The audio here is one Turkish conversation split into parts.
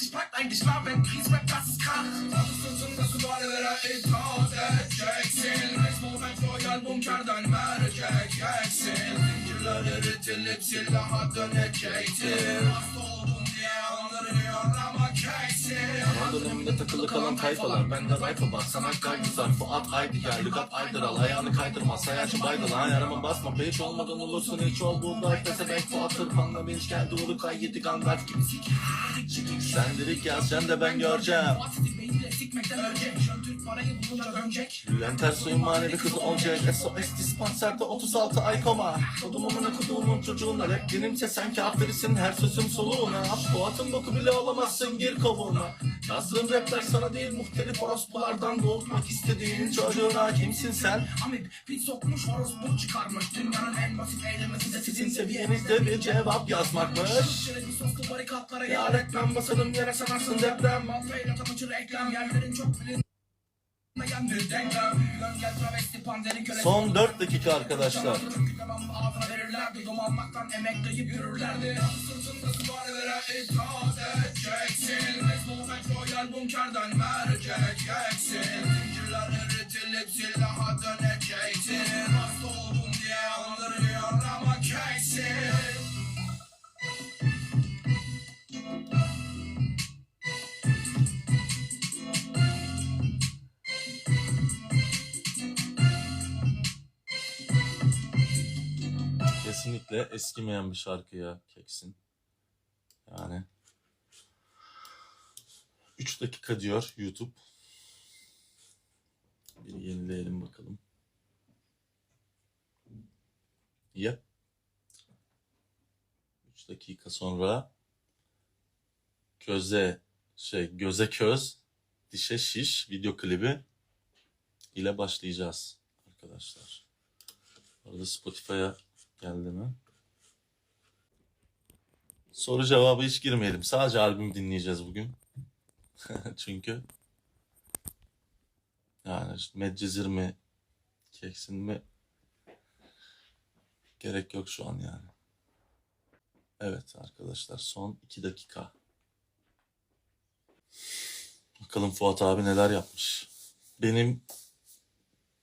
Ich pack dein Geschlafen, Kriegsrap, das ist Krach. Nasılsın nasıl duvarlara itaat edeceksin? Resmen Royal bunkerden vereceksin. Zincirler eritilip silaha döneceksin. Hasta Zaman döneminde takılı kalan tayfalar. Bende rayfa var sana kaygısar Fuat haydi gel lügat aydıral Ayağını kaydırmaz sayacı baydılar Ayarıma basma hiç olmadan olursun hiç ol. Buğday pesevenk Fuat tırpanla binç geldi Urukay yedi gandalf gibi sik Sen dedik yaz sen de ben göreceğim. Fatih Bey'le sikmekten ölecek. Bülent Ersoy'un manevi kızı olacak SOS dispanserde 36 ay koma. Kodumun kuduğumun çocuğuna rap Benimse sen kafirisin her sözüm soluğuna. At Fuat'ın boku bile olamazsın gir kovuğuna Yazdığım rapler sana değil muhtelif orospulardan Doğutmak istediğin çocuğuna kimsin sen? Amip pit sokmuş horoz çıkarmış. Dünyanın en basit eylemesi de Sizin seviyenizde bir cevap yazmakmış. Şöyle bir soslu barikatlara Ya reklam basalım yere sanarsın deprem. Malfayla kapıcı reklam yerlerin çok bilin. Son 4 dakika arkadaşlar Kesinlikle eskimeyen bir şarkı ya Keksin. Yani 3 dakika diyor YouTube. Bir yenileyelim bakalım. Ya. 3 dakika sonra köze şey göze köz dişe şiş video klibi ile başlayacağız arkadaşlar. Orada Spotify'a geldi mi? Soru cevabı hiç girmeyelim. Sadece albüm dinleyeceğiz bugün. Çünkü yani işte Medcezir mi Keksin mi gerek yok şu an yani. Evet arkadaşlar son 2 dakika. Bakalım Fuat abi neler yapmış. Benim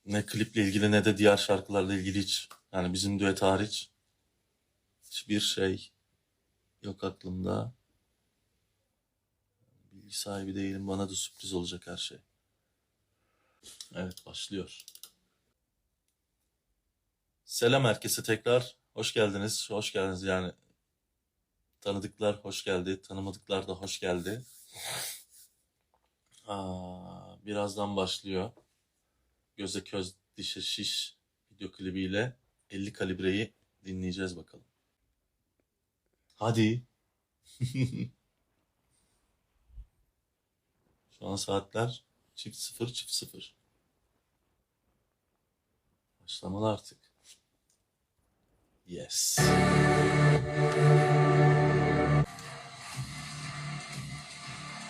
ne kliple ilgili ne de diğer şarkılarla ilgili hiç yani bizim düet hariç hiçbir şey yok aklımda. Bilgi sahibi değilim. Bana da sürpriz olacak her şey. Evet başlıyor. Selam herkese tekrar. Hoş geldiniz. Hoş geldiniz yani. Tanıdıklar hoş geldi. Tanımadıklar da hoş geldi. Aa, birazdan başlıyor. Göze köz dişe şiş video klibiyle 50 kalibreyi dinleyeceğiz bakalım. Hadi. Şu an saatler çift sıfır çift sıfır. Başlamalı artık. Yes.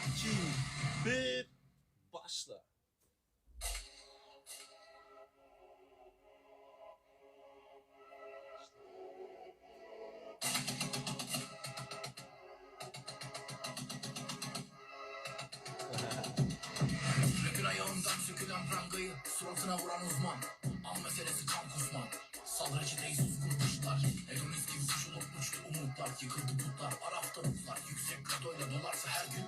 İki, bir, başla. Prangayı suratına vuran uzman. An meselesi kan kusman Sadraçideyiz suskun kuşlar Elimiz gibi kuş olup uçtu umutlar Yıkıldı putlar Arafta buzlar Yüksek kadoyla dolarsa her gün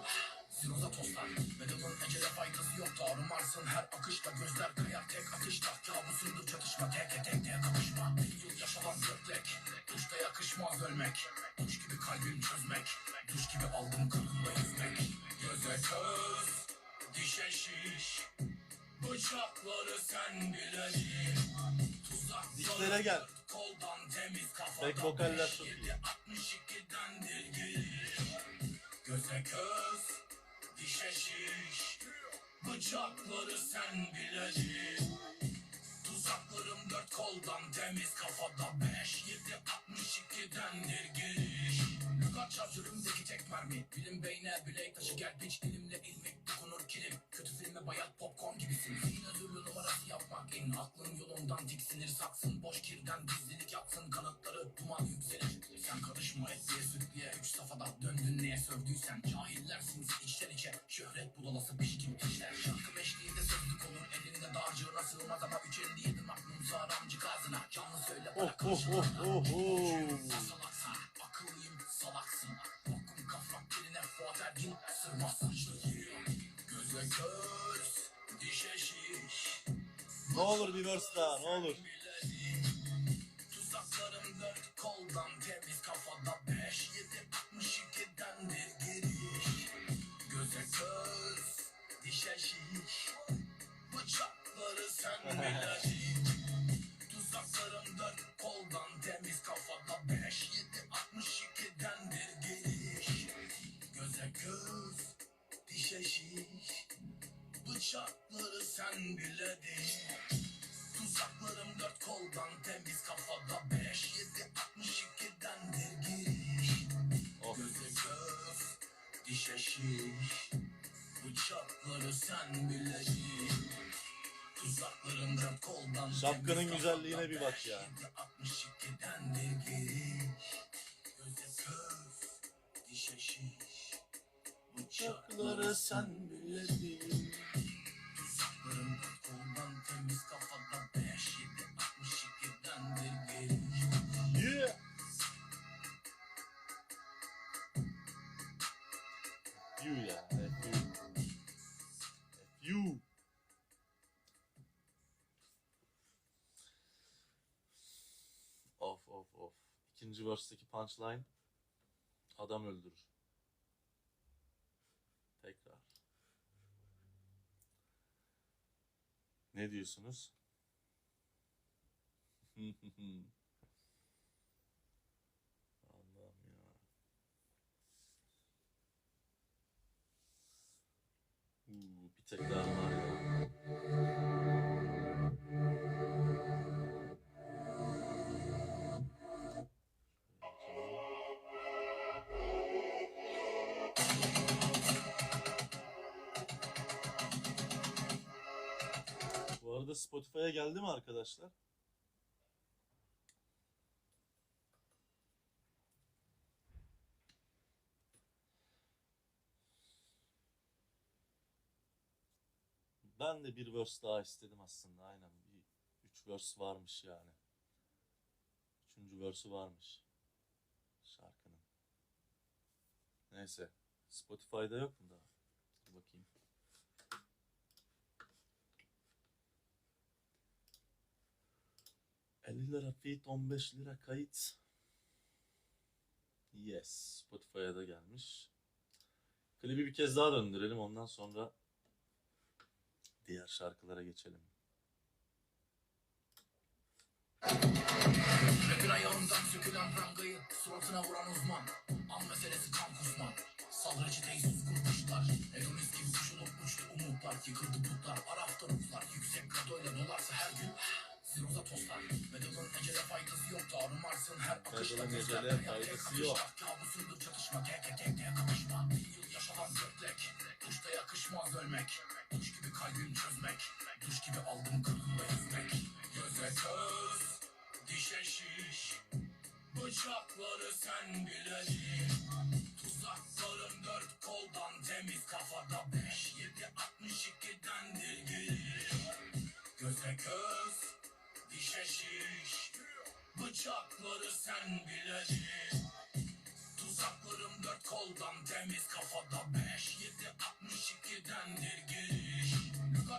Ziroza tostlar Medalın ecele faydası yok Tanrım varsın her akışta Gözler kayar tek atışta Kabusundur çatışma. Tek tek tek kapışma Bir yıl yaşanan dörtlek Duşta yakışmaz ölmek. Duş gibi kalbim çözmek Duş gibi aldım kanımla yüzmek Göze köz Dişe şiş Bıçakları sen bileceksin Tuzak Dişlere gel. Koldan temiz kafada Back vokaller iyi. 62'den gelir Göze köz Dişe şiş Bıçakları sen bileceksin Tuzaklarım dört koldan temiz kafada beş Yedi 62'dendir giriş Lügat şarjörümdeki tek mermi. Bilim beyne bilek taşı gel piç Dilimle ilmek dokunur kilim. Kötü filme bayat popcorn gibisin. Zihin özürlü numarası yapmak in Aklın yolundan tiksinir saksın Boş kirden gizlilik yatsın Kanatları duman yükselir. Sen karışma et diye diye Üç safhada döndün neye sövdüysen. Cahiller sinir budalası pişkin işler Şarkı eşliğinde sözlük olur elinde dağarcığına sığmaz ama 357 magnum sağramcı gazına Canlı söyle Oh bana oh karşılığında oh oh. Oh. Salaksın Vakum kafam diline Fuat Ergin Sırmaz saçlı Göze göz, dişe şiş. Ne olur bir verse daha ne olur. Tuzaklarım dört koldan temiz kafada beş yedi altmış ikidendir giriş Bıçakları sen biledin Tuzaklarım dört koldan temiz kafada beş yedi altmış ikidendir giriş Of. Göze göz, dişe şiş Bıçakları sen bileceksin Tuzaklarım dört koldan Şapkanın güzelliğine bir bak ya. yedi altmış ikidendir giriş Göze göz, dişe şiş Bıçakları sen. Tuzaklarım dört koldan temiz kafada beş yedi altmış ikidendir giriş Yeah. You ya. F you. F you. Of of of. İkinci verse'deki punchline adam öldürür. Tekrar. Ne diyorsunuz? Allah'ım ya. Uuu bir tek daha Spotify'a geldi mi arkadaşlar? Ben de bir verse daha istedim aslında. Aynen bir üç verse varmış yani. Üçüncü verse'ü varmış şarkının. Neyse. Spotify'da yok mu daha? Dur bakayım. ...50 lira feat, 15 lira kayıt. Yes, Spotify'a da gelmiş. Klibi bir kez daha döndürelim, ondan sonra diğer şarkılara geçelim. Rapin ayağından sökülen prangayı suratına vuran uzman An meselesi kan kusman Saldırıcı teyzuz kurmuşlar Hedonist gibi kuş olup uçtu umutlar Yıkıldı putlar Arafta ruhlar Yüksek kadoyla dolarsa her gün Ziroza tostlar Medalın ecele faydası yok Tanrım varsın her akışta gözler hayal tek yok. akışta. Kabusundur çatışma tek tek tek tek kapışma Bir yıl yaşanan dörtlek Duşta yakışmaz ölmek Duş gibi kalbim çözmek Duş gibi aldım kırkında yüzmek Göze göz Dişe şiş Bıçakları sen bileceksin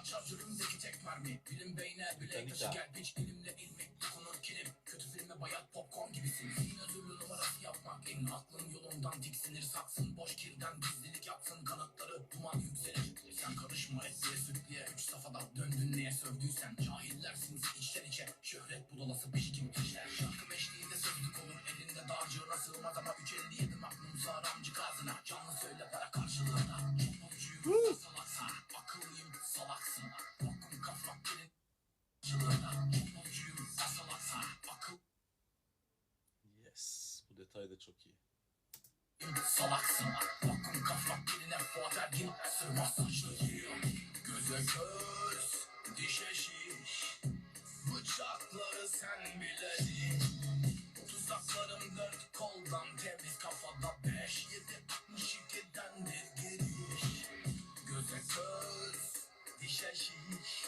Lügat şarjörümdeki tek mermi. Bilim beyne bile taşı gel biç Ilimle ilmek dokunur kilim. Kötü filme bayat popcorn gibisin. Zihin özürlü numarası yapmak en Aklın yolundan tiksinir saksın. Boş kirden gizlilik yapsın Kanatları duman yükselir. Sen karışma etliye sütlüye Üç safhada döndün. Neye sövdüysen Cahillersin içten içe Şöhret budalası pişkin Oktay da çok iyi. Salaksın, aklın kafa birine Fuat Ergin Sırma saçlı göze göz, dişe şiş. Bıçakları sen biledin Tuzaklarım dört koldan temiz kafada beş Yedi altmış ikidendir giriş. Göze göz, dişe şiş.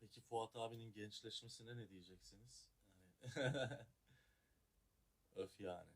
Peki Fuat abinin gençleşmesine ne diyeceksiniz? Yani Öf yani.